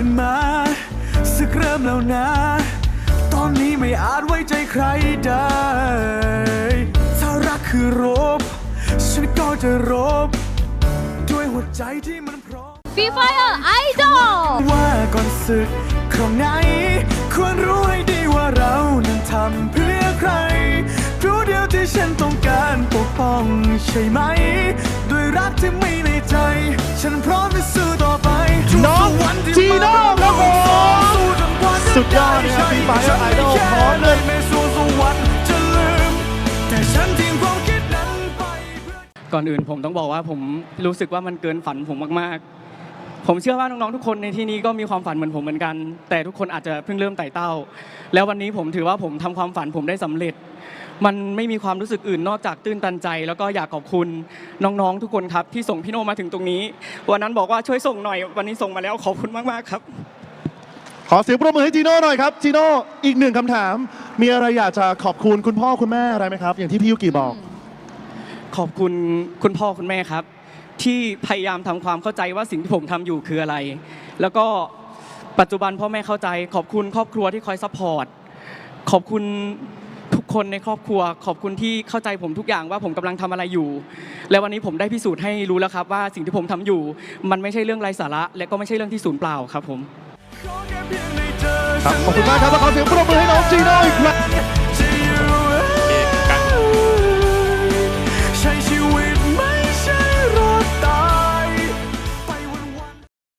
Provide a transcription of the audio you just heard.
ขึ้นมาสึกเริ่มแล้วนะ ตอนนี้ไม่อาจไว้ใจใครได้ ถ้ารักคือรบ ฉันก็จะรบ ด้วยหัวใจที่มันพร้อมฟีไฟร์ไอดอลว่าก่อนสึกครั้งไหน ควรรู้ให้ดีว่าเรานั้นทำเพื่อใครรู้เดียวที่ฉันต้องการปกป้องใช่ไหม ด้วยรักที่มีในใจ ฉันพร้อมจะ ก่อนอื่นผมต้องบอกว่าผมรู้สึกว่ามันเกินฝันผมมากๆ ผมเชื่อว่าน้องๆทุกคนในที่นี้ก็มีความฝันเหมือนผมเหมือนกัน แต่ทุกคนอาจจะเพิ่งเริ่มไต่เต้า แล้ววันนี้ผมถือว่าผมทำความฝันผมได้สำเร็จ มันไม่มีความรู้สึกอื่นนอกจากตื้นตันใจ แล้วก็อยากขอบคุณน้องๆทุกคนครับที่ส่งพี่โนมาถึงตรงนี้ วันนั้นบอกว่าช่วยส่งหน่อย วันนี้ส่งมาแล้วขอบคุณมากๆครับ ขอเสียงปรบมือให้จีโน่หน่อยครับจีโน่อีกหนึ่งคำถาม มีอะไรอยากจะขอบคุณคุณพ่อคุณแม่อะไรไหมครับ อย่างที่พี่ยุกิบอก ขอบคุณคุณพ่อคุณแม่ครับ ที่พยายามทำความเข้าใจว่าสิ่งที่ผมทำอยู่คืออะไร แล้วก็ปัจจุบันพ่อแม่เข้าใจ ขอบคุณครอบครัวที่คอยซัพพอร์ตขอบคุณทุกคนในครอบครัว ขอบคุณที่เข้าใจผมทุกอย่างว่าผมกำลังทำอะไรอยู่ และวันนี้ผมได้พิสูจน์ให้รู้แล้วครับว่าสิ่งที่ผมทำอยู่ มันไม่ใช่เรื่องไร้สาระ และก็ไม่ใช่เรื่องที่สูญเปล่าครับผมขอแค่เพียงได้เจอครับขอบคุณมากครับและขอเสียงปรบมือให้น้องจีโน่อีกครั้ง